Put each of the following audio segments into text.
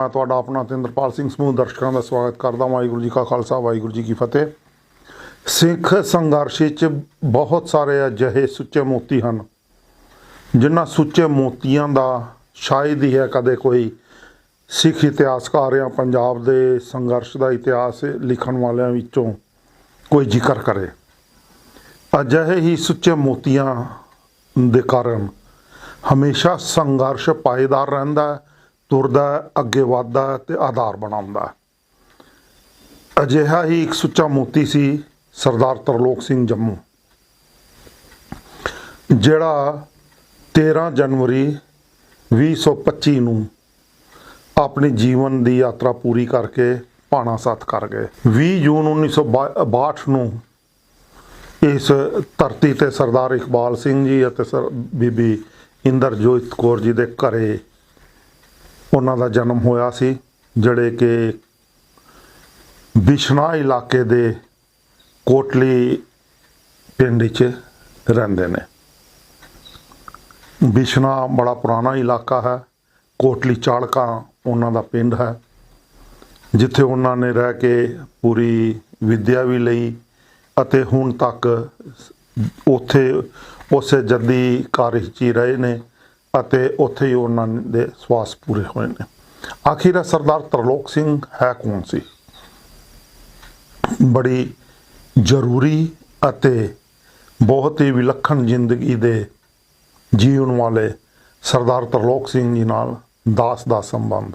ਮੈਂ ਤੁਹਾਡਾ ਆਪਣਾ ਤਿੰਦਰਪਾਲ ਸਿੰਘ ਸਮੂਹ ਦਰਸ਼ਕਾਂ ਦਾ ਸਵਾਗਤ ਕਰਦਾ ਹਾਂ। ਵਾਹਿਗੁਰੂ ਜੀ ਕਾ ਖਾਲਸਾ ਵਾਹਿਗੁਰੂ ਜੀ ਕੀ ਫਤਿਹ। ਸਿੱਖ ਸੰਘਰਸ਼ ਵਿੱਚ ਬਹੁਤ ਸਾਰੇ ਅਜਿਹੇ ਸੁੱਚੇ ਮੋਤੀ ਹਨ ਜਿਨ੍ਹਾਂ ਸੁੱਚੇ ਮੋਤੀਆਂ ਦਾ ਸ਼ਾਇਦ ਹੀ ਹੈ ਕਦੇ ਕੋਈ ਸਿੱਖ ਇਤਿਹਾਸਕਾਰ ਜਾਂ ਪੰਜਾਬ ਦੇ ਸੰਘਰਸ਼ ਦਾ ਇਤਿਹਾਸ ਲਿਖਣ ਵਾਲਿਆਂ ਵਿੱਚੋਂ ਕੋਈ ਜ਼ਿਕਰ ਕਰੇ। ਅਜਿਹੇ ਹੀ ਸੁੱਚੇ ਮੋਤੀਆਂ ਦੇ ਕਾਰਨ ਹਮੇਸ਼ਾ ਸੰਘਰਸ਼ ਪਾਏਦਾਰ ਰਹਿੰਦਾ ਹੈ, ਤੁਰਦਾ ਅੱਗੇ ਵੱਧਦਾ ਹੈ ਤੇ ਆਧਾਰ ਬਣਾਉਂਦਾ ਅਜਿਹਾ ਹੀ ਇੱਕ ਸੁੱਚਾ ਮੋਤੀ ਸੀ ਸਰਦਾਰ ਤਰਲੋਕ ਸਿੰਘ ਜੰਮੂ, ਜਿਹੜਾ 13 ਜਨਵਰੀ 2025 ਨੂੰ ਆਪਣੀ ਜੀਵਨ ਦੀ ਯਾਤਰਾ ਪੂਰੀ ਕਰਕੇ ਭਾਣਾ ਸਾਥ ਕਰ ਗਏ। 20 ਜੂਨ 1962 ਨੂੰ ਇਸ ਧਰਤੀ ਤੇ ਸਰਦਾਰ ਇਕਬਾਲ ਸਿੰਘ ਜੀ ਅਤੇ ਸਰ, ਬੀਬੀ ਇੰਦਰਜੋਤ ਕੌਰ ਜੀ ਦੇ ਘਰੇ ਉਹਨਾਂ ਦਾ ਜਨਮ ਹੋਇਆ ਸੀ, ਜਿਹੜੇ ਕਿ ਬਿਸ਼ਨਾ ਇਲਾਕੇ ਦੇ ਕੋਟਲੀ ਪਿੰਡ 'ਚ ਰਹਿੰਦੇ ਨੇ। ਬਿਸ਼ਨਾ ਬੜਾ ਪੁਰਾਣਾ ਇਲਾਕਾ ਹੈ, ਕੋਟਲੀ ਚਾਲਕਾ ਉਹਨਾਂ ਦਾ ਪਿੰਡ ਹੈ, ਜਿੱਥੇ ਉਹਨਾਂ ਨੇ ਰਹਿ ਕੇ ਪੂਰੀ ਵਿੱਦਿਆ ਵੀ ਲਈ ਅਤੇ ਹੁਣ ਤੱਕ ਉੱਥੇ ਉਸੇ ਜੱਦੀ ਕਾਰਿਜ 'ਚ ਹੀ ਰਹੇ ਨੇ। ਅਤੇ ਉੱਥੇ ਹੀ ਉਹਨਾਂ ਦੇ ਸਵਾਸ ਪੂਰੇ ਹੋਏ ਨੇ। ਆਖਿਰ ਸਰਦਾਰ ਤਰਲੋਕ ਸਿੰਘ ਹੈ ਕੌਣ ਸੀ? ਬੜੀ ਜ਼ਰੂਰੀ ਅਤੇ ਬਹੁਤ ਹੀ ਵਿਲੱਖਣ ਜ਼ਿੰਦਗੀ ਦੇ ਜੀਵਨ ਵਾਲੇ ਸਰਦਾਰ ਤਰਲੋਕ ਸਿੰਘ ਜੀ ਨਾਲ ਦਾਸ ਦਾ ਸੰਬੰਧ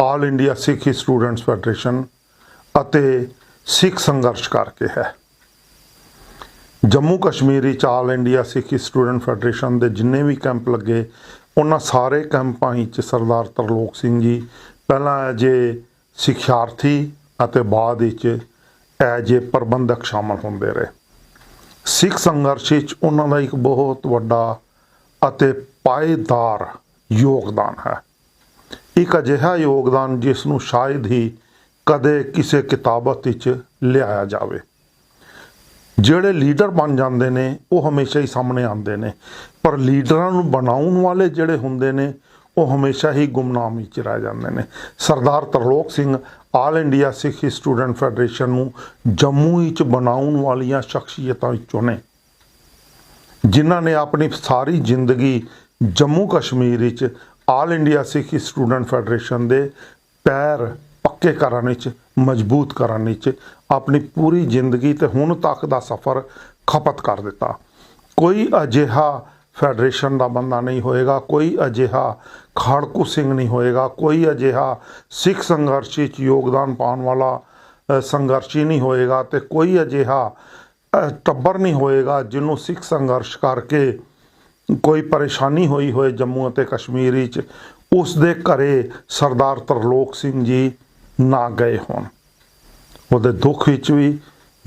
All India Sikh Students Federation ਅਤੇ ਸਿੱਖ ਸੰਘਰਸ਼ ਕਰਕੇ ਹੈ। ਜੰਮੂ ਕਸ਼ਮੀਰ ਵਿੱਚ All India Sikh Student Federation ਦੇ ਜਿੰਨੇ ਵੀ ਕੈਂਪ ਲੱਗੇ, ਉਹਨਾਂ ਸਾਰੇ ਕੈਂਪਾਂ ਵਿੱਚ ਸਰਦਾਰ ਤਰਲੋਕ ਸਿੰਘ ਜੀ, ਪਹਿਲਾਂ ਐਜੇ ਸਿੱਖਿਆਰਥੀ ਅਤੇ ਬਾਅਦ ਵਿੱਚ ਐਜ ਏ ਪ੍ਰਬੰਧਕ ਸ਼ਾਮਲ ਹੁੰਦੇ ਰਹੇ। ਸਿੱਖ ਸੰਘਰਸ਼ ਵਿੱਚ ਉਹਨਾਂ ਦਾ ਇੱਕ ਬਹੁਤ ਵੱਡਾ ਅਤੇ ਪਾਏਦਾਰ ਯੋਗਦਾਨ ਹੈ। ਇੱਕ ਅਜਿਹਾ ਯੋਗਦਾਨ ਜਿਸ ਨੂੰ ਸ਼ਾਇਦ ਹੀ ਕਦੇ ਕਿਸੇ ਕਿਤਾਬਤ ਵਿੱਚ ਲਿਆਇਆ ਜਾਵੇ। ਜਿਹੜੇ ਲੀਡਰ ਬਣ ਜਾਂਦੇ ਨੇ, ਉਹ ਹਮੇਸ਼ਾ ਹੀ ਸਾਹਮਣੇ ਆਉਂਦੇ ਨੇ। ਪਰ ਲੀਡਰਾਂ ਨੂੰ ਬਣਾਉਣ ਵਾਲੇ ਜਿਹੜੇ ਹੁੰਦੇ ਨੇ, ਉਹ ਹਮੇਸ਼ਾ ਹੀ ਗੁੰਮਨਾਮ ਵਿੱਚ ਰਹਿ ਜਾਂਦੇ ਨੇ। Sardar Tarlok Singh All India Sikh Student Federation ਨੂੰ ਜੰਮੂ ਵਿੱਚ ਬਣਾਉਣ ਵਾਲੀਆਂ ਸ਼ਖਸੀਅਤਾਂ ਵਿੱਚੋਂ ਨੇ। ਜਿਨ੍ਹਾਂ ਨੇ ਆਪਣੀ ਸਾਰੀ ਜ਼ਿੰਦਗੀ ਜੰਮੂ ਕਸ਼ਮੀਰ ਵਿੱਚ All India Sikh Student Federation ਦੇ ਪੈਰ ਪੱਕੇ ਕਰਨ ਵਿੱਚ ਮਜ਼ਬੂਤ ਕਰਨ ਵਿੱਚ ਆਪਣੀ ਪੂਰੀ ਜ਼ਿੰਦਗੀ ਤੇ ਹੁਣ ਤੱਕ ਦਾ ਸਫ਼ਰ ਖਪਤ ਕਰ ਦਿੱਤਾ। ਕੋਈ ਅਜਿਹਾ ਫੈਡਰੇਸ਼ਨ ਦਾ ਬੰਦਾ ਨਹੀਂ ਹੋਏਗਾ ਕੋਈ ਅਜਿਹਾ ਖਾੜਕੂ ਸਿੰਘ ਨਹੀਂ ਹੋਏਗਾ ਕੋਈ ਅਜਿਹਾ ਸਿੱਖ ਸੰਘਰਸ਼ ਵਿੱਚ ਯੋਗਦਾਨ ਪਾਉਣ ਵਾਲਾ ਅ, ਸੰਘਰਸ਼ੀ ਨਹੀਂ ਹੋਏਗਾ ਤੇ ਕੋਈ ਅਜਿਹਾ ਟੱਬਰ ਨਹੀਂ ਹੋਏਗਾ ਜਿਹਨੂੰ ਸਿੱਖ ਸੰਘਰਸ਼ ਕਰਕੇ ਕੋਈ ਪਰੇਸ਼ਾਨੀ ਹੋਈ ਹੋਏ ਜੰਮੂ ਅਤੇ ਕਸ਼ਮੀਰ ਵਿੱਚ। ਉਸ ਦੇ ਘਰੇ ਸਰਦਾਰ ਤਰਲੋਕ ਸਿੰਘ ਜੀ ਨਾ ਗਏ ਹੋਣ। ਉਹਦੇ ਦੁੱਖ ਵਿੱਚ ਵੀ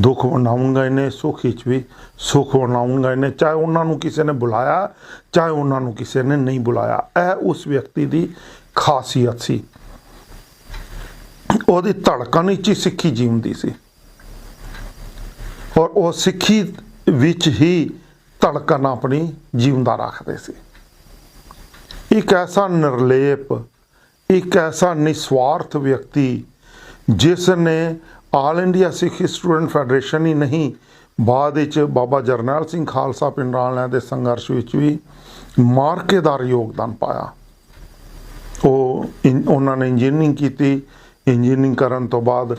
ਦੁੱਖ ਵੰਡਾਉਣ ਗਏ ਨੇ, ਸੁੱਖ ਵਿੱਚ ਵੀ ਸੁੱਖ ਵੰਡਾਉਣ ਗਏ ਚਾਹੇ ਉਹਨਾਂ ਨੂੰ ਕਿਸੇ ਨੇ ਬੁਲਾਇਆ, ਚਾਹੇ ਉਹਨਾਂ ਨੂੰ ਕਿਸੇ ਨੇ ਨਹੀਂ ਬੁਲਾਇਆ। ਇਹ ਉਸ ਵਿਅਕਤੀ ਦੀ ਖਾਸੀਅਤ ਸੀ। ਉਹਦੀ ਧੜਕਣ ਵਿੱਚ ਹੀ ਸਿੱਖੀ ਜੀਵਦੀ ਸੀ। ਔਰ ਉਹ ਸਿੱਖੀ ਵਿੱਚ ਹੀ ਧੜਕਣ ਆਪਣੀ ਜਿਉਂਦਾ ਰੱਖਦੇ ਸੀ। ਇੱਕ ਐਸਾ ਨਿਰਲੇਪ ਇੱਕ ਐਸਾ ਨਿਸਵਾਰਥ ਵਿਅਕਤੀ ਜਿਸ ਨੇ All India Sikh Student Federation ਹੀ ਨਹੀਂ, ਬਾਅਦ ਵਿੱਚ ਬਾਬਾ ਜਰਨੈਲ ਸਿੰਘ ਖਾਲਸਾ ਪਿੰਡਰਾਲਿਆਂ ਦੇ ਸੰਘਰਸ਼ ਵਿੱਚ ਵੀ ਮਾਰਕੇਦਾਰ ਯੋਗਦਾਨ ਪਾਇਆ। ਉਹ ਉਹਨਾਂ ਨੇ ਇੰਜੀਨੀਅਰਿੰਗ ਕੀਤੀ। ਇੰਜੀਨੀਅਰਿੰਗ ਕਰਨ ਤੋਂ ਬਾਅਦ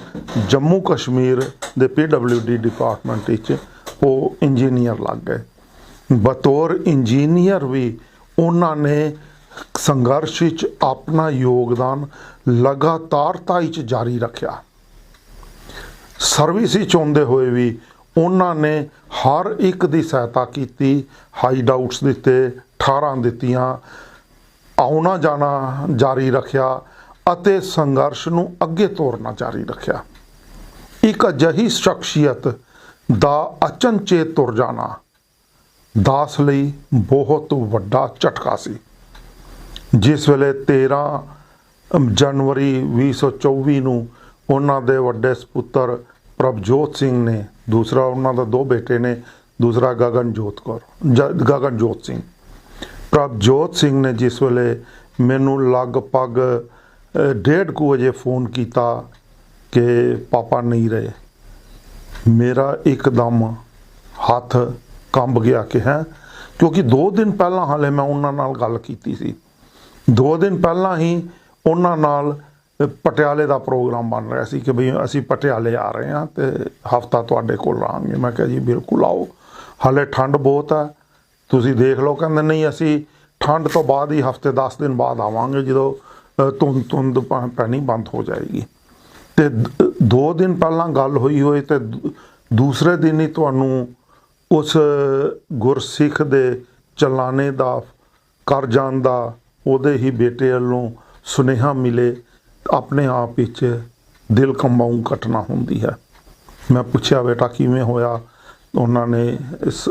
ਜੰਮੂ ਕਸ਼ਮੀਰ ਦੇ ਪੀਡਬਲਯੂਡੀ ਡਿਪਾਰਟਮੈਂਟ ਵਿੱਚ ਉਹ ਇੰਜੀਨੀਅਰ ਲੱਗ ਗਏ। ਬਤੌਰ ਇੰਜੀਨੀਅਰ ਵੀ ਉਹਨਾਂ ਨੇ ਸੰਘਰਸ਼ ਵਿੱਚ ਆਪਣਾ ਯੋਗਦਾਨ ਲਗਾਤਾਰਤਾ ਵਿੱਚ ਜਾਰੀ ਰੱਖਿਆ। ਸਰਵਿਸ ਵਿੱਚ ਹੁੰਦੇ ਹੋਏ ਵੀ ਉਹਨਾਂ ਨੇ ਹਰ ਇੱਕ ਦੀ ਸਹਾਇਤਾ ਕੀਤੀ ਹਾਈਡ ਆਊਟਸ ਦਿੱਤੇ 18 ਦਿੱਤੀਆਂ, ਆਉਣਾ ਜਾਣਾ ਜਾਰੀ ਰੱਖਿਆ ਅਤੇ ਸੰਘਰਸ਼ ਨੂੰ ਅੱਗੇ ਤੋਰਨਾ ਜਾਰੀ ਰੱਖਿਆ। ਇੱਕ ਅਜਿਹੀ ਸ਼ਖਸੀਅਤ ਦਾ ਅਚਨਚੇਤ ਤੁਰ ਜਾਣਾ ਦਾਸ ਲਈ ਬਹੁਤ ਵੱਡਾ ਝਟਕਾ ਸੀ। ਜਿਸ ਵੇਲੇ 13 ਜਨਵਰੀ 2024 ਨੂੰ ਉਹਨਾਂ ਦੇ ਵੱਡੇ ਸੁਪੁੱਤਰ ਪ੍ਰਭਜੋਤ ਸਿੰਘ ਨੇ ਦੂਸਰਾ ਉਹਨਾਂ ਦਾ ਦੋ ਬੇਟੇ ਨੇ ਦੂਸਰਾ ਗਗਨਜੋਤ ਕੌਰ ਜ- ਗਗਨਜੋਤ ਸਿੰਘ। ਪ੍ਰਭਜੋਤ ਸਿੰਘ ਨੇ ਜਿਸ ਵੇਲੇ ਮੈਨੂੰ ਲਗਭਗ ਅ, ਡੇਢ ਕੁ ਵਜੇ ਫੋਨ ਕੀਤਾ ਕਿ ਪਾਪਾ ਨਹੀਂ ਰਹੇ। ਮੇਰਾ ਇੱਕਦਮ ਹੱਥ ਕੰਬ ਗਿਆ ਕਿ ਹੈ ਕਿਉਂਕਿ 2 ਦਿਨ ਪਹਿਲਾਂ ਹਾਲੇ ਮੈਂ ਉਹਨਾਂ ਨਾਲ ਗੱਲ ਕੀਤੀ ਸੀ। 2 ਦਿਨ ਪਹਿਲਾਂ ਹੀ ਉਹਨਾਂ ਨਾਲ ਪਟਿਆਲੇ ਦਾ ਪ੍ਰੋਗਰਾਮ ਬਣ ਰਿਹਾ ਸੀ ਕਿ ਵੀ ਅਸੀਂ ਪਟਿਆਲੇ ਆ ਰਹੇ ਹਾਂ ਤੇ ਹਫਤਾ ਤੁਹਾਡੇ ਕੋਲ ਰਹਾਂਗੇ ਮੈਂ ਕਿਹਾ ਜੀ ਬਿਲਕੁਲ ਆਓ। ਹਾਲੇ ਠੰਡ ਬਹੁਤ ਹੈ ਤੁਸੀਂ ਦੇਖ ਲਓ ਕਹਿੰਦੇ ਨਹੀਂ ਅਸੀਂ ਠੰਡ ਤੋਂ ਬਾਅਦ ਹੀ ਹਫ਼ਤੇ 10 ਦਿਨ ਬਾਅਦ ਆਵਾਂਗੇ ਜਦੋਂ ਅ, ਧੁੰਦ ਧੁੰਦ ਪੈਣੀ ਬੰਦ ਹੋ ਜਾਏਗੀ। ਤੇ ਦ- ਦੋ ਦਿਨ ਪਹਿਲਾਂ ਗੱਲ ਹੋਈ ਹੋਈ ਤੇ ਦੂ- ਦੂਸਰੇ ਦਿਨ ਹੀ ਤੁਹਾਨੂੰ ਉਸ ਗੁਰਸਿੱਖ ਦੇ ਚਲਾਣੇ ਦਾ ਕਰ ਜਾਣ ਦਾ ਉਹਦੇ ਹੀ ਬੇਟੇ ਵੱਲੋਂ ਸੁਨੇਹਾ ਮਿਲੇ, ਆਪਣੇ ਆਪ ਵਿੱਚ ਦਿਲ ਕੰਬਾਉ ਘਟਨਾ ਹੁੰਦੀ ਹੈ। ਮੈਂ ਪੁੱਛਿਆ, ਬੇਟਾ, ਕਿਵੇਂ ਹੋਇਆ? ਉਹਨਾਂ ਨੇ ਇਸ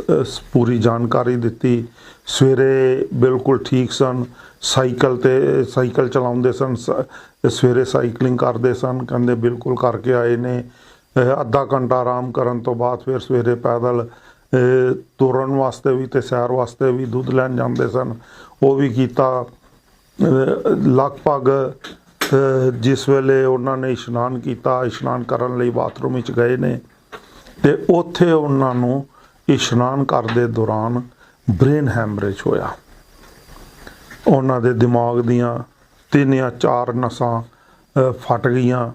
ਪੂਰੀ ਜਾਣਕਾਰੀ ਦਿੱਤੀ। ਸਵੇਰੇ ਬਿਲਕੁਲ ਠੀਕ ਸਨ। ਸਾਈਕਲ ਤੇ, ਸਾਈਕਲ ਚਲਾਉਂਦੇ ਸਨ ਸਵੇਰੇ ਸਾਈਕਲਿੰਗ ਕਰਦੇ ਸਨ। ਕਹਿੰਦੇ, ਬਿਲਕੁਲ ਕਰਕੇ ਆਏ ਨੇ। ਅੱਧਾ ਘੰਟਾ ਆਰਾਮ ਕਰਨ ਤੋਂ ਬਾਅਦ ਫਿਰ ਸਵੇਰੇ ਪੈਦਲ ਤੁਰਨ ਵਾਸਤੇ ਵੀ ਤੇ ਸੈਰ ਵਾਸਤੇ ਵੀ ਦੁੱਧ ਲੈਣ ਜਾਂਦੇ ਸਨ। ਉਹ ਵੀ ਕੀਤਾ। ਲਗਭਗ ਜਿਸ ਵੇਲੇ ਉਹਨਾਂ ਨੇ ਇਸ਼ਨਾਨ ਕੀਤਾ, ਇਸ਼ਨਾਨ ਕਰਨ ਲਈ ਬਾਥਰੂਮ ਵਿੱਚ ਗਏ ਨੇ, ਤੇ ਉੱਥੇ ਉਹਨਾਂ ਨੂੰ ਇਸ਼ਨਾਨ ਕਰਦੇ ਦੌਰਾਨ ਬ੍ਰੇਨ ਹੈਮਰੇਜ ਹੋਇਆ। ਉਹਨਾਂ ਦੇ ਦਿਮਾਗ ਦੀਆਂ ਤਿੰਨ ਜਾਂ ਚਾਰ ਨਸਾਂ ਫਟ ਗਈਆਂ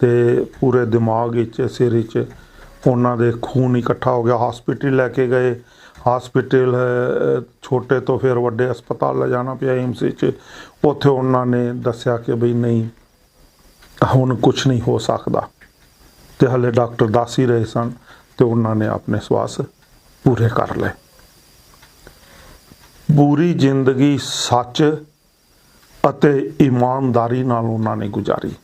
ਤੇ ਪੂਰੇ ਦਿਮਾਗ ਵਿੱਚ, ਸਿਰ ਵਿੱਚ ਉਹਨਾਂ ਦੇ ਖੂਨ ਇਕੱਠਾ ਹੋ ਗਿਆ ਹਸਪੀਟਲ ਲੈ ਕੇ ਗਏ। ਹਸਪੀਟਲ ਛੋਟੇ ਤੋਂ ਫਿਰ ਵੱਡੇ ਹਸਪਤਾਲ ਲੈ ਜਾਣਾ ਪਿਆ ਏਮਸ ਵਿੱਚ। ਉੱਥੇ ਉਹਨਾਂ ਨੇ ਦੱਸਿਆ ਕਿ ਬਈ ਨਹੀਂ, ਹੁਣ ਕੁਝ ਨਹੀਂ ਹੋ ਸਕਦਾ। ਤੇ ਹਲੇ ਡਾਕਟਰ ਦੱਸ ਹੀ ਰਹੇ ਸਨ ਤੇ ਉਹਨਾਂ ਨੇ ਆਪਣੇ ਸਵਾਸ ਪੂਰੇ ਕਰ ਲਏ। ਪੂਰੀ ਜ਼ਿੰਦਗੀ ਸੱਚ ਅਤੇ ਇਮਾਨਦਾਰੀ ਨਾਲ ਉਹਨਾਂ ਨੇ ਗੁਜ਼ਾਰੀ।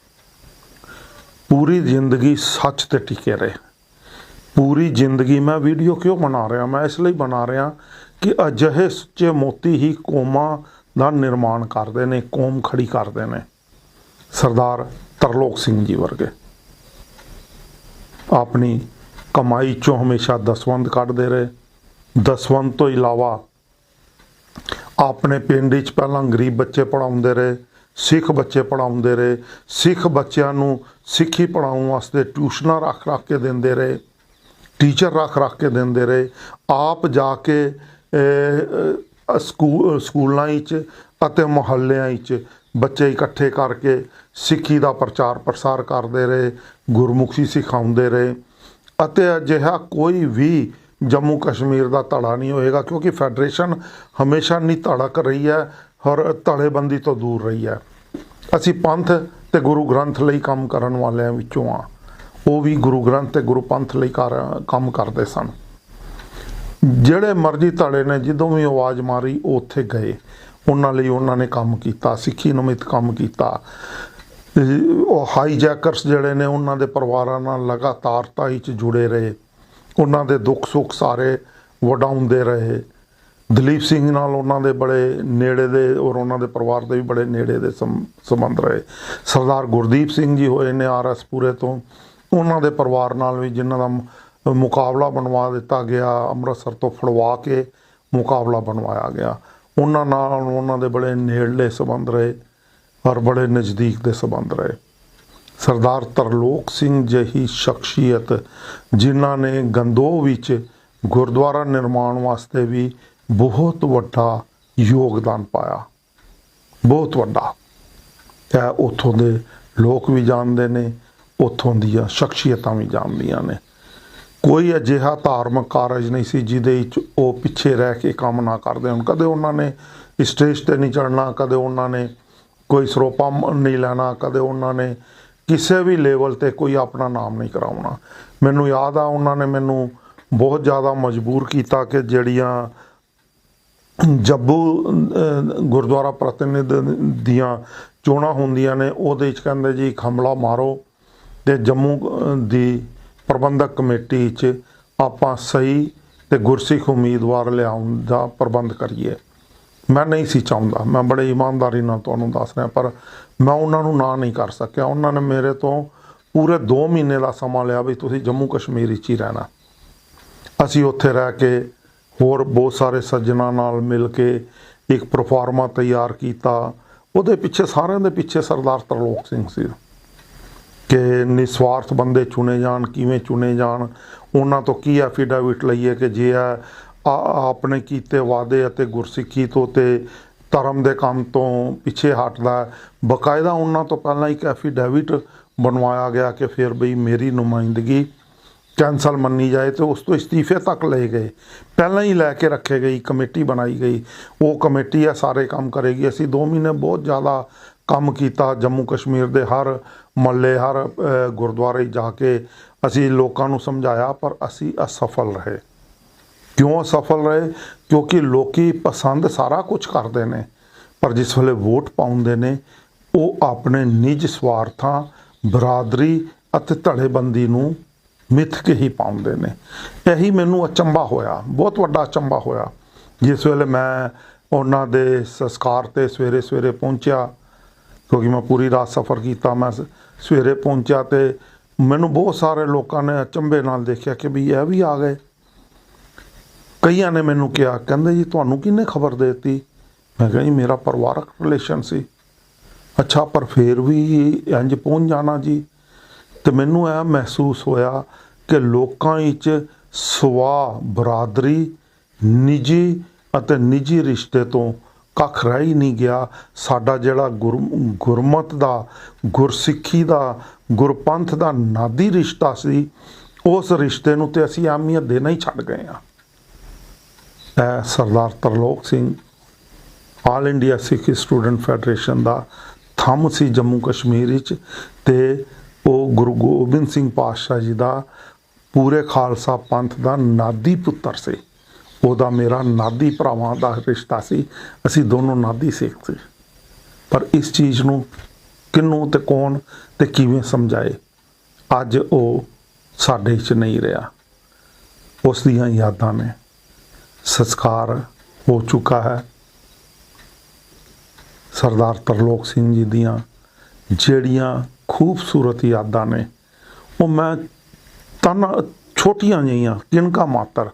ਪੂਰੀ ਜ਼ਿੰਦਗੀ ਸੱਚ ਤੇ ਟਿਕੇ ਰਹੇ। ਪੂਰੀ ਜ਼ਿੰਦਗੀ ਮੈਂ ਵੀਡੀਓ ਕਿਉਂ ਬਣਾ ਰਿਹਾ? ਮੈਂ ਇਸ ਲਈ ਬਣਾ ਰਿਹਾ ਕਿ ਅਜਿਹੇ ਸੁੱਚੇ ਮੋਤੀ ਹੀ ਕੌਮਾਂ ਦਾ ਨਿਰਮਾਣ ਕਰਦੇ ਨੇ, ਕੌਮ ਖੜੀ ਕਰਦੇ ਨੇ। ਸਰਦਾਰ ਤਰਲੋਕ ਸਿੰਘ ਜੀ ਵਰਗੇ। ਆਪਣੀ ਕਮਾਈ ਚੋਂ ਹਮੇਸ਼ਾ ਦਸਵੰਦ ਕੱਢਦੇ ਰਹੇ। ਦਸਵੰਦ ਤੋਂ ਇਲਾਵਾ ਆਪਣੇ ਪਿੰਡ ਵਿੱਚ ਪਹਿਲਾਂ ਗਰੀਬ ਬੱਚੇ ਪੜਾਉਂਦੇ ਰਹੇ, ਸਿੱਖ ਬੱਚੇ ਪੜਾਉਂਦੇ ਰਹੇ, ਸਿੱਖ ਬੱਚਿਆਂ ਨੂੰ ਸਿੱਖੀ ਪੜਾਉਣ ਵਾਸਤੇ ਟਿਊਸ਼ਨਾਂ ਰੱਖ ਰੱਖ ਕੇ ਦਿੰਦੇ ਰਹੇ। ਟੀਚਰ ਰੱਖ ਰੱਖ ਕੇ ਦਿੰਦੇ ਰਹੇ। ਆਪ ਜਾ ਕੇ ਅਹ, ਸਕੂ- ਸਕੂਲਾਂ ਵਿੱਚ ਅਤੇ ਮੁਹੱਲਿਆਂ ਵਿੱਚ ਬੱਚੇ ਇਕੱਠੇ ਕਰਕੇ ਸਿੱਖੀ ਦਾ ਪ੍ਰਚਾਰ ਪ੍ਰਸਾਰ ਕਰਦੇ ਰਹੇ ਗੁਰਮੁਖੀ ਸਿਖਾਉਂਦੇ ਰਹੇ। ਅਤੇ ਅਜਿਹਾ ਕੋਈ ਵੀ ਜੰਮੂ ਕਸ਼ਮੀਰ ਦਾ ਧੜਾ ਨਹੀਂ ਹੋਏਗਾ ਕਿਉਂਕਿ ਫੈਡਰੇਸ਼ਨ ਹਮੇਸ਼ਾ ਨਹੀਂ ਧੜਕ ਰਹੀ ਹੈ ਔਰ ਧੜੇਬੰਦੀ ਤੋਂ ਦੂਰ ਰਹੀ ਹੈ। ਅਸੀਂ ਪੰਥ ਤੇ ਗੁਰੂ ਗ੍ਰੰਥ ਲਈ ਕੰਮ ਕਰਨ ਵਾਲਿਆਂ ਵਿੱਚੋਂ ਆ ਉਹ ਵੀ ਗੁਰੂ ਗ੍ਰੰਥ ਤੇ ਗੁਰੂ ਪੰਥ ਲਈ ਕਰ, ਕੰਮ ਕਰਦੇ ਸਨ। ਜਿਹੜੇ ਮਰਜ਼ੀ ਧੜੇ ਨੇ, ਜਦੋਂ ਵੀ ਆਵਾਜ਼ ਮਾਰੀ, ਉਹ ਉੱਥੇ ਗਏ। ਉਹਨਾਂ ਲਈ ਉਹਨਾਂ ਨੇ ਕੰਮ ਕੀਤਾ, ਸਿੱਖੀ ਨਮਿਤ ਕੰਮ ਕੀਤਾ। ਇਹ ਉਹ ਹਾਈਜੈਕਰਸ ਜਿਹੜੇ ਨੇ, ਉਹਨਾਂ ਦੇ ਪਰਿਵਾਰਾਂ ਨਾਲ ਲਗਾਤਾਰ ਤਾਈ 'ਚ ਜੁੜੇ ਰਹੇ। ਉਹਨਾਂ ਦੇ ਦੁੱਖ ਸੁੱਖ ਸਾਰੇ ਵਡਾਉਂਦੇ ਰਹੇ। ਦਲੀਪ ਸਿੰਘ ਨਾਲ ਉਹਨਾਂ ਦੇ ਬੜੇ ਨੇੜੇ ਦੇ ਔਰ ਉਹਨਾਂ ਦੇ ਪਰਿਵਾਰ ਦੇ ਵੀ ਬੜੇ ਨੇੜੇ ਦੇ ਸੰਬੰਧ ਰਹੇ। ਸਰਦਾਰ ਗੁਰਦੀਪ ਸਿੰਘ ਜੀ ਹੋਏ ਨੇ ਆਰਐਸ ਪੂਰੇ ਤੋਂ। ਉਹਨਾਂ ਦੇ ਪਰਿਵਾਰ ਨਾਲ ਵੀ ਜਿਨ੍ਹਾਂ ਦਾ ਮੁਕਾਬਲਾ ਬਣਵਾ ਦਿੱਤਾ ਗਿਆ, ਅੰਮ੍ਰਿਤਸਰ ਤੋਂ ਫੜਵਾ ਕੇ ਮੁਕਾਬਲਾ ਬਣਵਾਇਆ ਗਿਆ। ਉਹਨਾਂ ਨਾਲ ਉਹਨਾਂ ਦੇ ਬੜੇ ਨੇੜਲੇ ਸੰਬੰਧ ਰਹੇ ਔਰ ਬੜੇ ਨਜ਼ਦੀਕ ਦੇ ਸੰਬੰਧ ਰਹੇ। ਸਰਦਾਰ ਤਰਲੋਕ ਸਿੰਘ ਜਿਹੀ ਸ਼ਖਸੀਅਤ, ਜਿਨ੍ਹਾਂ ਨੇ ਗੰਦੋਹ ਵਿੱਚ ਗੁਰਦੁਆਰਾ ਨਿਰਮਾਣ ਵਾਸਤੇ ਵੀ ਬਹੁਤ ਵੱਡਾ ਯੋਗਦਾਨ ਪਾਇਆ। ਬਹੁਤ ਵੱਡਾ। ਇਹ ਉੱਥੋਂ ਦੇ ਲੋਕ ਵੀ ਜਾਣਦੇ ਨੇ। ਉੱਥੋਂ ਦੀਆਂ ਸ਼ਖਸੀਅਤਾਂ ਵੀ ਜਾਣਦੀਆਂ ਨੇ। ਕੋਈ ਅਜਿਹਾ ਧਾਰਮਿਕ ਕਾਰਜ ਨਹੀਂ ਸੀ ਜਿਹਦੇ ਵਿੱਚ ਉਹ ਪਿੱਛੇ ਰਹਿ ਕੇ ਕੰਮ ਨਾ ਕਰਦੇ ਹੋਣ। ਕਦੇ ਉਹਨਾਂ ਨੇ ਸਟੇਜ ਤੇ ਨਹੀਂ ਚੜਨਾ ਕਦੇ ਉਹਨਾਂ ਨੇ ਕੋਈ ਸਰੋਪਾ ਮ- ਨਹੀਂ ਲੈਣਾ, ਕਦੇ ਉਹਨਾਂ ਨੇ ਕਿਸੇ ਵੀ ਲੈਵਲ ਤੇ ਕੋਈ ਆਪਣਾ ਨਾਮ ਨਹੀਂ ਕਰਾਉਣਾ। ਮੈਨੂੰ ਯਾਦ ਆ, ਉਹਨਾਂ ਨੇ ਮੈਨੂੰ ਬਹੁਤ ਜ਼ਿਆਦਾ ਮਜਬੂਰ ਕੀਤਾ ਕਿ ਜਿਹੜੀਆਂ ਜੱਬੂ ਗੁਰਦੁਆਰਾ ਪ੍ਰਤੀਨਿਧ ਦੀਆਂ ਚੋਣਾਂ ਹੁੰਦੀਆਂ ਨੇ, ਉਹਦੇ ਵਿੱਚ ਕਹਿੰਦੇ ਜੀ ਹਮਲਾ ਮਾਰੋ। ਤੇ ਜੰਮੂ ਦੀ ਪ੍ਰਬੰਧਕ ਕਮੇਟੀ 'ਚ ਆਪਾਂ ਸਹੀ ਤੇ ਗੁਰਸਿੱਖ ਉਮੀਦਵਾਰ ਲਿਆਉਣ ਦਾ ਪ੍ਰਬੰਧ ਕਰੀਏ। ਮੈਂ ਨਹੀਂ ਸੀ ਚਾਹੁੰਦਾ। ਮੈਂ ਬੜੇ ਇਮਾਨਦਾਰੀ ਨਾਲ ਤੁਹਾਨੂੰ ਦੱਸ ਰਿਹਾ, ਪਰ ਮੈਂ ਉਹਨਾਂ ਨੂੰ ਨਾ ਨਹੀਂ ਕਰ ਸਕਿਆ। ਉਹਨਾਂ ਨੇ ਮੇਰੇ ਤੋਂ ਪੂਰੇ 2 ਮਹੀਨੇ ਦਾ ਸਮਾਂ ਲਿਆ ਵੀ ਤੁਸੀਂ ਜੰਮੂ ਕਸ਼ਮੀਰ ਵਿੱਚ ਹੀ ਰਹਿਣਾ। ਅਸੀਂ ਉੱਥੇ ਰਹਿ ਕੇ ਹੋਰ ਬਹੁਤ ਸਾਰੇ ਸੱਜਣਾ ਨਾਲ ਮਿਲ ਕੇ ਇੱਕ ਪ੍ਰੋਫਾਰਮਾ ਤਿਆਰ ਕੀਤਾ। ਉਹਦੇ ਪਿੱਛੇ ਸਾਰਿਆਂ ਦੇ ਪਿੱਛੇ ਸਰਦਾਰ ਤਰਲੋਕ ਸਿੰਘ ਸੀ। ਕਿ ਨਿਸਵਾਰਥ ਬੰਦੇ ਚੁਣੇ ਜਾਣ, ਕਿਵੇਂ ਚੁਣੇ ਜਾਣ, ਉਹਨਾਂ ਤੋਂ ਕੀ ਐਫੀਡੇਵਿਟ ਲਈਏ ਕਿ ਜੇ ਆ ਆਪਣੇ ਕੀਤੇ ਵਾਅਦੇ ਅਤੇ ਗੁਰਸਿੱਖੀ ਤੋਂ ਤੇ ਧਰਮ ਦੇ ਕੰਮ ਤੋਂ ਪਿੱਛੇ ਹਟਦਾ ਹੈ। ਬਕਾਇਦਾ ਉਹਨਾਂ ਤੋਂ ਪਹਿਲਾਂ ਇੱਕ ਐਫੀਡੇਵਿਟ ਬਣਵਾਇਆ ਗਿਆ ਕਿ ਫਿਰ ਬਈ ਮੇਰੀ ਨੁਮਾਇੰਦਗੀ ਕੈਂਸਲ ਮੰਨੀ ਜਾਏ ਤੇ ਉਸ ਤੋਂ ਇਸਤੀਫੇ ਤੱਕ ਲਏ ਗਏ ਪਹਿਲਾਂ ਹੀ ਲੈ ਕੇ ਰੱਖੇ ਗਈ ਕਮੇਟੀ ਬਣਾਈ ਗਈ ਉਹ ਕਮੇਟੀ ਆ, ਸਾਰੇ ਕੰਮ ਕਰੇਗੀ ਅਸੀਂ 2 ਮਹੀਨੇ ਬਹੁਤ ਜ਼ਿਆਦਾ ਕੰਮ ਕੀਤਾ ਜੰਮੂ ਕਸ਼ਮੀਰ ਦੇ ਹਰ ਮਹੱਲੇ ਹਰ ਗੁਰਦੁਆਰੇ ਜਾ ਕੇ ਅਸੀਂ ਲੋਕਾਂ ਨੂੰ ਸਮਝਾਇਆ, ਪਰ ਅਸੀਂ ਅਸਫਲ ਰਹੇ। ਕਿਉਂ ਅਸਫਲ ਰਹੇ? ਕਿਉਂਕਿ ਲੋਕੀ ਪਸੰਦ ਸਾਰਾ ਕੁਝ ਕਰਦੇ ਨੇ, ਪਰ ਜਿਸ ਵੇਲੇ ਵੋਟ ਪਾਉਂਦੇ ਨੇ, ਉਹ ਆਪਣੇ ਨਿੱਜ ਸਵਾਰਥਾਂ, ਬਰਾਦਰੀ ਅਤੇ ਧੜੇਬੰਦੀ ਨੂੰ ਮਿੱਥ ਕੇ ਹੀ ਪਾਉਂਦੇ ਨੇ। ਇਹੀ ਮੈਨੂੰ ਅਚੰਭਾ ਹੋਇਆ, ਬਹੁਤ ਵੱਡਾ ਅਚੰਭਾ ਹੋਇਆ। ਜਿਸ ਵੇਲੇ ਮੈਂ ਉਹਨਾਂ ਦੇ ਸੰਸਕਾਰ ਤੇ ਸਵੇਰੇ ਸਵੇਰੇ ਪਹੁੰਚਿਆ ਕਿਉਂਕਿ ਮੈਂ ਪੂਰੀ ਰਾਤ ਸਫ਼ਰ ਕੀਤਾ, ਮੈਂ ਸ- ਸਵੇਰੇ ਪਹੁੰਚਿਆ ਤੇ ਮੈਨੂੰ ਬਹੁਤ ਸਾਰੇ ਲੋਕਾਂ ਨੇ ਅਚੰਭੇ ਨਾਲ ਦੇਖਿਆ ਕਿ ਵੀ ਇਹ ਵੀ ਆ ਗਏ। ਕਈਆਂ ਨੇ ਮੈਨੂੰ ਕਿਹਾ, ਕਹਿੰਦੇ ਜੀ ਤੁਹਾਨੂੰ ਕਿੰਨੇ ਖਬਰ ਦੇ ਦਿੱਤੀ? ਮੈਂ ਕਿਹਾ ਜੀ ਮੇਰਾ ਪਰਿਵਾਰਕ ਰਿਲੇਸ਼ਨ ਸੀ। ਅੱਛਾ, ਪਰ ਫੇਰ ਵੀ ਇੰਜ ਪਹੁੰਚ ਜਾਣਾ ਜੀ। ਤੇ ਮੈਨੂੰ ਇਹ ਮਹਿਸੂਸ ਹੋਇਆ ਕਿ ਲੋਕਾਂ ਵਿੱਚ ਸਵਾ ਬਰਾਦਰੀ, ਨਿੱਜੀ ਅਤੇ ਨਿੱਜੀ ਰਿਸ਼ਤੇ ਤੋਂ ਕੱਖ ਰਹਿ ਹੀ ਨਹੀਂ ਗਿਆ। ਸਾਡਾ ਜਿਹੜਾ ਗੁਰ ਗੁਰਮਤ ਦਾ, ਗੁਰਸਿੱਖੀ ਦਾ, ਗੁਰਪੰਥ ਦਾ ਨਾਦੀ ਰਿਸ਼ਤਾ ਸੀ, ਉਸ ਰਿਸ਼ਤੇ ਨੂੰ ਤੇ ਅਸੀਂ ਅਹਿਮੀਅਤ ਦੇਣਾ ਹੀ ਛੱਡ ਗਏ ਆ ਇਹ Sardar Tarlok Singh All India Sikh Student Federation ਦਾ ਥੰਮ ਸੀ ਜੰਮੂ ਕਸ਼ਮੀਰ ਵਿੱਚ ਤੇ ਉਹ ਗੁਰੂ ਗੋਬਿੰਦ ਸਿੰਘ ਪਾਤਸ਼ਾਹ ਜੀ ਦਾ ਪੂਰੇ ਖਾਲਸਾ ਪੰਥ ਦਾ ਨਾਦੀ ਪੁੱਤਰ ਸੀ। ਉਹਦਾ ਮੇਰਾ ਨਾਦੀ ਭਰਾਵਾਂ ਦਾ ਰਿਸ਼ਤਾ ਸੀ। ਅਸੀਂ ਦੋਨੋਂ ਨਾਦੀ ਸਿੱਖ ਸੀ। ਪਰ ਇਸ ਚੀਜ਼ ਨੂੰ ਕਿਹਨੂੰ ਤੇ ਕੌਣ ਤੇ ਕਿਵੇਂ ਸਮਝਾਏ? ਅੱਜ ਉਹ ਸਾਡੇ ਵਿੱਚ ਨਹੀਂ ਰਿਹਾ। ਉਸ ਦੀਆਂ ਯਾਦਾਂ ਨੇ। ਸੰਸਕਾਰ ਹੋ ਚੁੱਕਾ ਹੈ। ਸਰਦਾਰ ਤਰਲੋਕ ਸਿੰਘ ਜੀ ਦੀਆਂ ਜਿਹੜੀਆਂ ਖੂਬਸੂਰਤ ਯਾਦਾਂ ਨੇ, ਉਹ ਮੈਂ ਤਨ ਛੋਟੀਆਂ ਜਿਹੀਆਂ ਕਿਣਕਾ ਮਾਤਰ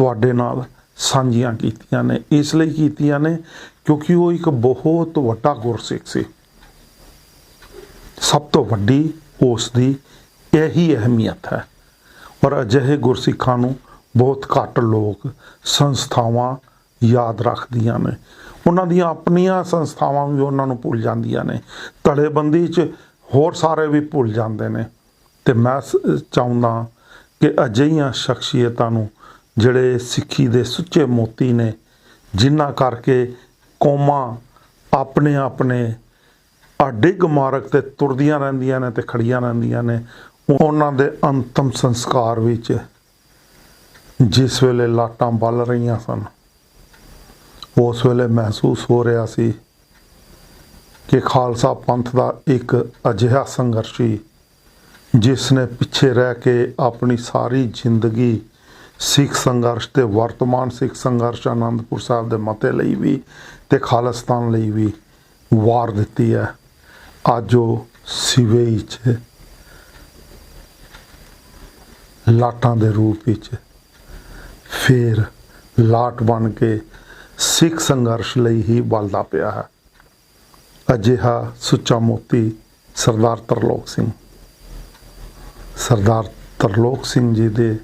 ਤੁਹਾਡੇ ਨਾਲ ਸਾਂਝੀਆਂ ਕੀਤੀਆਂ ਨੇ, ਇਸ ਲਈ ਕੀਤੀਆਂ ਨੇ ਕਿਉਂਕਿ ਉਹ ਇੱਕ ਬਹੁਤ ਵੱਡਾ ਗੁਰਸਿੱਖ ਸੀ। ਸਭ ਤੋਂ ਵੱਡੀ ਉਸ ਦੀ ਇਹੀ ਅਹਿਮੀਅਤ ਹੈ। ਪਰ ਅਜਿਹੇ ਗੁਰਸਿੱਖਾਂ ਨੂੰ ਬਹੁਤ ਘੱਟ ਲੋਕ ਸੰਸਥਾਵਾਂ ਯਾਦ ਰੱਖਦੀਆਂ ਨੇ। ਉਹਨਾਂ ਦੀਆਂ ਆਪਣੀਆਂ ਸੰਸਥਾਵਾਂ ਵੀ ਉਹਨਾਂ ਨੂੰ ਭੁੱਲ ਜਾਂਦੀਆਂ ਨੇ। ਤੜੇਬੰਦੀ 'ਚ ਹੋਰ ਸਾਰੇ ਵੀ ਭੁੱਲ ਜਾਂਦੇ ਨੇ। ਤੇ ਮੈਂ ਚਾਹੁੰਦਾ ਕਿ ਅਜਿਹੀਆਂ ਸ਼ਖਸੀਅਤਾਂ ਨੂੰ ਜਿਹੜੇ ਸਿੱਖੀ ਦੇ ਸੁੱਚੇ ਮੋਤੀ ਨੇ, ਜਿਨ੍ਹਾਂ ਕਰਕੇ ਕੌਮਾਂ ਆਪਣੇ ਆਪਣੇ ਅਡਿੱਗ ਮਾਰਗ ਤੇ ਤੁਰਦੀਆਂ ਰਹਿੰਦੀਆਂ ਨੇ ਤੇ ਖੜੀਆਂ ਰਹਿੰਦੀਆਂ ਨੇ, ਉਹਨਾਂ ਦੇ ਅੰਤਮ ਸੰਸਕਾਰ ਵਿੱਚ ਜਿਸ ਵੇਲੇ ਲਾਟਾਂ ਬਲ ਰਹੀਆਂ ਸਨ, ਉਸ ਵੇਲੇ ਮਹਿਸੂਸ ਹੋ ਰਿਹਾ ਸੀ ਕਿ ਖਾਲਸਾ ਪੰਥ ਦਾ ਇੱਕ ਅਜਿਹਾ ਸੰਘਰਸ਼ੀ, ਜਿਸ ਨੇ ਪਿੱਛੇ ਰਹਿ ਕੇ ਆਪਣੀ ਸਾਰੀ ਜ਼ਿੰਦਗੀ ਸਿੱਖ ਸੰਘਰਸ਼ ਤੇ ਵਰਤਮਾਨ ਸਿੱਖ ਸੰਘਰਸ਼ ਆਨੰਦਪੁਰ ਸਾਹਿਬ ਦੇ ਮਤੇ ਲਈ ਵੀ ਤੇ ਖਾਲਿਸਤਾਨ ਲਈ ਵੀ ਵਾਰ ਦਿੱਤੀ ਹੈ। ਅੱਜ ਉਹ ਸਿਵੇਈ 'ਚ ਲਾਟਾਂ ਦੇ ਰੂਪ ਵਿੱਚ ਫੇਰ ਲਾਟ ਬਣ ਕੇ ਸਿੱਖ ਸੰਘਰਸ਼ ਲਈ ਹੀ ਬਲਦਾ ਪਿਆ ਹੈ। ਅਜਿਹਾ ਸੁੱਚਾ ਮੋਤੀ ਸਰਦਾਰ ਤਰਲੋਕ ਸਿੰਘ। ਸਰਦਾਰ ਤਰਲੋਕ ਸਿੰਘ ਜੀ ਦੇ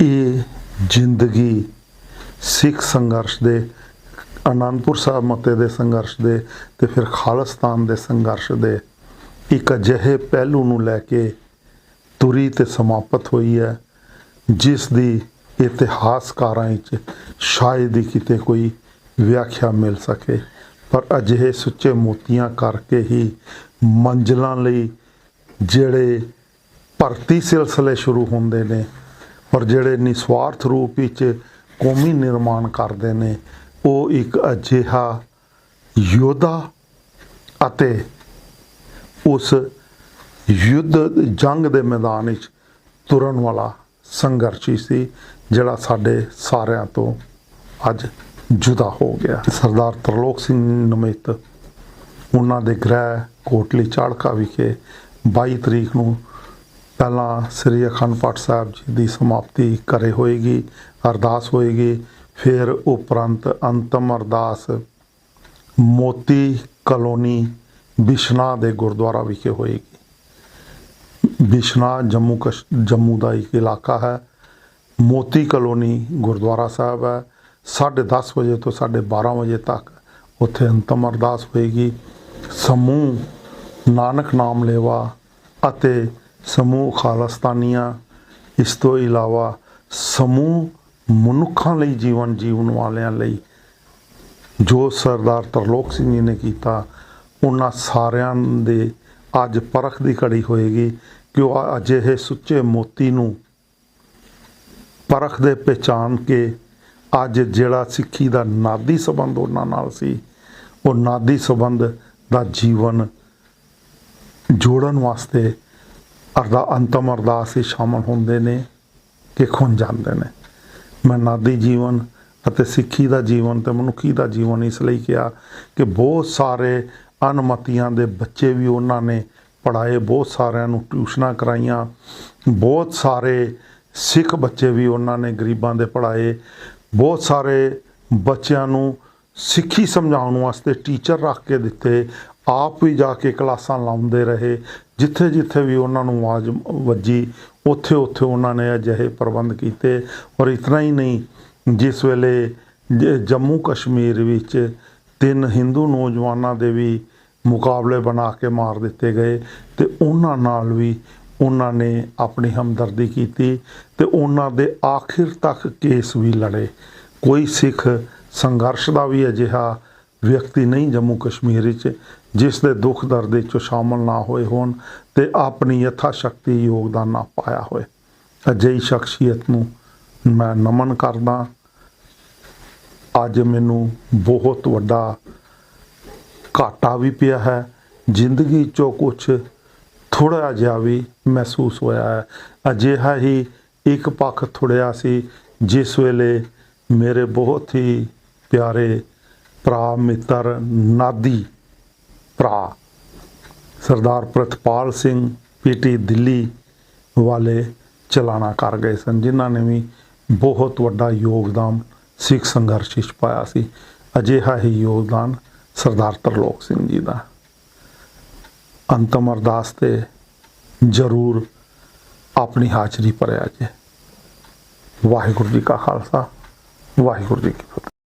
ਇਹ ਜ਼ਿੰਦਗੀ ਸਿੱਖ ਸੰਘਰਸ਼ ਦੇ, ਅਨੰਦਪੁਰ ਸਾਹਿਬ ਮਤੇ ਦੇ ਸੰਘਰਸ਼ ਦੇ ਤੇ ਫਿਰ ਖਾਲਿਸਤਾਨ ਦੇ ਸੰਘਰਸ਼ ਦੇ ਇੱਕ ਅਜਿਹੇ ਪਹਿਲੂ ਨੂੰ ਲੈ ਕੇ ਤੁਰੀ ਤੇ ਸਮਾਪਤ ਹੋਈ ਹੈ, ਜਿਸ ਦੀ ਇਤਿਹਾਸਕਾਰਾਂ ਵਿੱਚ ਸ਼ਾਇਦ ਹੀ ਕਿਤੇ ਕੋਈ ਵਿਆਖਿਆ ਮਿਲ ਸਕੇ। ਪਰ ਅਜਿਹੇ ਸੁੱਚੇ ਮੋਤੀਆਂ ਕਰਕੇ ਹੀ ਮੰਜ਼ਲਾਂ ਲਈ ਜਿਹੜੇ ਭਰਤੀ ਸਿਲਸਿਲੇ ਸ਼ੁਰੂ ਹੁੰਦੇ ਨੇ ਔਰ ਜਿਹੜੇ ਨਿਸਵਾਰਥ ਰੂਪ ਵਿੱਚ ਕੌਮੀ ਨਿਰਮਾਣ ਕਰਦੇ ਨੇ, ਉਹ ਇੱਕ ਅਜਿਹਾ ਯੋਧਾ ਅਤੇ ਉਸ ਯੁੱਧ ਜੰਗ ਦੇ ਮੈਦਾਨ ਵਿੱਚ ਤੁਰਨ ਵਾਲਾ ਸੰਘਰਸ਼ੀ ਸੀ, ਜਿਹੜਾ ਸਾਡੇ ਸਾਰਿਆਂ ਤੋਂ ਅੱਜ ਜੁਦਾ ਹੋ ਗਿਆ। ਸਰਦਾਰ ਤਰਲੋਕ ਸਿੰਘ ਨਮਿਤ, ਉਹਨਾਂ ਦੇ ਗ੍ਰਹਿ ਕੋਟਲੀ ਚਾੜਕਾ ਵਿਖੇ 22 ਤਰੀਕ ਨੂੰ ਪਹਿਲਾਂ ਸ੍ਰੀ ਅਖੰਡ ਪਾਠ ਸਾਹਿਬ ਜੀ ਦੀ ਸਮਾਪਤੀ ਕਰੇ ਹੋਏਗੀ, ਅਰਦਾਸ ਹੋਏਗੀ, ਫਿਰ ਉਪਰੰਤ ਅੰਤਮ ਅਰਦਾਸ ਮੋਤੀ ਕਲੋਨੀ ਬਿਸ਼ਨਾ ਦੇ ਗੁਰਦੁਆਰਾ ਵਿਖੇ ਹੋਏਗੀ। ਬਿਸ਼ਨਾ ਜੰਮੂ ਕਸ਼, ਜੰਮੂ ਦਾ ਇੱਕ ਇਲਾਕਾ ਹੈ। ਮੋਤੀ ਕਲੋਨੀ ਗੁਰਦੁਆਰਾ ਸਾਹਿਬ ਹੈ। 10:30 ਵਜੇ ਤੋਂ 12:30 ਵਜੇ ਤੱਕ ਉੱਥੇ ਅੰਤਮ ਅਰਦਾਸ ਹੋਏਗੀ। ਸਮੂਹ ਨਾਨਕ ਨਾਮ ਲੇਵਾ ਅਤੇ ਸਮੂਹ ਖਾਲਸਤਾਨੀਆਂ, ਇਸ ਤੋਂ ਇਲਾਵਾ ਸਮੂਹ ਮਨੁੱਖਾਂ ਲਈ ਜੀਵਨ ਜੀਵਨ ਵਾਲਿਆਂ ਲਈ ਜੋ ਸਰਦਾਰ ਤਰਲੋਕ ਸਿੰਘ ਜੀ ਨੇ ਕੀਤਾ, ਉਹਨਾਂ ਸਾਰਿਆਂ ਦੇ ਅੱਜ ਪਰਖ ਦੀ ਘੜੀ ਹੋਏਗੀ ਕਿ ਉਹ ਅਜਿਹੇ ਸੁੱਚੇ ਮੋਤੀ ਨੂੰ ਪਰਖ ਦੇ ਪਹਿਚਾਨ ਕੇ ਅੱਜ ਜਿਹੜਾ ਸਿੱਖੀ ਦਾ ਨਾਦੀ ਸੰਬੰਧ ਉਹਨਾਂ ਨਾਲ ਸੀ, ਉਹ ਨਾਦੀ ਸੰਬੰਧ ਦਾ ਜੀਵਨ ਜੋੜਨ ਵਾਸਤੇ ਅਰਦਾ ਅੰਤਮ ਅਰਦਾਸ ਹੀ ਸ਼ਾਮਲ ਹੁੰਦੇ ਨੇ ਕਿ ਖੁੰਝ ਜਾਂਦੇ ਨੇ। ਮੈਂ ਨਾਦੀ ਜੀਵਨ ਅਤੇ ਸਿੱਖੀ ਦਾ ਜੀਵਨ ਤੇ ਮਨੁੱਖੀ ਦਾ ਜੀਵਨ ਇਸ ਲਈ ਕਿਹਾ ਕਿ ਬਹੁਤ ਸਾਰੇ ਅਨਮਤੀਆਂ ਦੇ ਬੱਚੇ ਵੀ ਉਹਨਾਂ ਨੇ ਪੜਾਏ ਬਹੁਤ ਸਾਰਿਆਂ ਨੂੰ ਟਿਊਸ਼ਨਾਂ ਕਰਾਈਆਂ, ਬਹੁਤ ਸਾਰੇ ਸਿੱਖ ਬੱਚੇ ਵੀ ਉਹਨਾਂ ਨੇ ਗਰੀਬਾਂ ਦੇ ਪੜਾਏ ਬਹੁਤ ਸਾਰੇ ਬੱਚਿਆਂ ਨੂੰ ਸਿੱਖੀ ਸਮਝਾਉਣ ਵਾਸਤੇ ਟੀਚਰ ਰੱਖ ਕੇ ਦਿੱਤੇ, ਆਪ ਵੀ ਜਾ ਕੇ ਕਲਾਸਾਂ ਲਾਉਂਦੇ ਰਹੇ ਜਿੱਥੇ ਜਿੱਥੇ ਵੀ ਉਹਨਾਂ ਨੂੰ ਆਵਾਜ਼ ਵੱਜੀ, ਉੱਥੇ ਉੱਥੇ ਉਹਨਾਂ ਨੇ ਅਜਿਹੇ ਪ੍ਰਬੰਧ ਕੀਤੇ। ਔਰ ਇਤਨਾ ਹੀ ਨਹੀਂ, ਜਿਸ ਵੇਲੇ ਜ- ਜੰਮੂ ਕਸ਼ਮੀਰ ਵਿੱਚ ਤਿੰਨ ਹਿੰਦੂ ਨੌਜਵਾਨਾਂ ਦੇ ਵੀ ਮੁਕਾਬਲੇ ਬਣਾ ਕੇ ਮਾਰ ਦਿੱਤੇ ਗਏ ਤੇ ਉਹਨਾਂ ਨਾਲ ਵੀ ਉਹਨਾਂ ਨੇ ਆਪਣੀ ਹਮਦਰਦੀ ਕੀਤੀ ਤੇ ਉਹਨਾਂ ਦੇ ਆਖਿਰ ਤੱਕ ਕੇਸ ਵੀ ਲੜੇ। ਕੋਈ ਸਿੱਖ ਸੰਘਰਸ਼ ਦਾ ਵੀ ਅਜਿਹਾ ਵਿਅਕਤੀ ਨਹੀਂ ਜੰਮੂ ਕਸ਼ਮੀਰ ਵਿੱਚ, ਜਿਸ ਦੇ ਦੁੱਖ ਦਰਦ ਵਿੱਚ ਸ਼ਾਮਲ ਨਾ ਹੋਏ ਹੋਣ ਤੇ ਆਪਣੀ ਯਥਾ ਸ਼ਕਤੀ ਯੋਗਦਾਨ ਨਾ ਪਾਇਆ ਹੋਏ। ਅਜਿਹੀ ਸ਼ਖਸੀਅਤ ਨੂੰ ਮੈਂ ਨਮਨ ਕਰਦਾ ਅੱਜ ਮੈਨੂੰ ਬਹੁਤ ਵੱਡਾ ਘਾਟਾ ਵੀ ਪਿਆ ਹੈ। ਜ਼ਿੰਦਗੀ ਚੋਂ ਕੁਝ ਥੋੜਾ ਜਿਹਾ ਵੀ ਮਹਿਸੂਸ ਹੋਇਆ ਹੈ। ਅਜਿਹਾ ਹੀ ਇੱਕ ਪੱਖ ਥੁੜਿਆ ਸੀ, ਜਿਸ ਵੇਲੇ ਮੇਰੇ ਬਹੁਤ ਹੀ ਪਿਆਰੇ ਭਰਾ ਮਿੱਤਰ ਨਾਦੀ ਭਰਾ ਸਰਦਾਰ ਪ੍ਰਤਪਾਲ ਸਿੰਘ ਪੀਟੀ ਦਿੱਲੀ ਵਾਲੇ ਚਲਾਣਾ ਕਰ ਗਏ ਸਨ, ਜਿਨ੍ਹਾਂ ਨੇ ਵੀ ਬਹੁਤ ਵੱਡਾ ਯੋਗਦਾਨ ਸਿੱਖ ਸੰਘਰਸ਼ ਵਿੱਚ ਪਾਇਆ ਸੀ। ਅਜਿਹਾ ਹੀ ਯੋਗਦਾਨ ਸਰਦਾਰ ਤਰਲੋਕ ਸਿੰਘ ਜੀ ਦਾ। ਅੰਤਮ ਅਰਦਾਸ ਤੇ ਜ਼ਰੂਰ ਆਪਣੀ ਹਾਜ਼ਰੀ ਭਰਿਆ ਜੇ। ਵਾਹਿਗੁਰੂ ਜੀ ਕਾ ਖਾਲਸਾ, ਵਾਹਿਗੁਰੂ ਜੀ ਕੀ ਫਤਿਹ।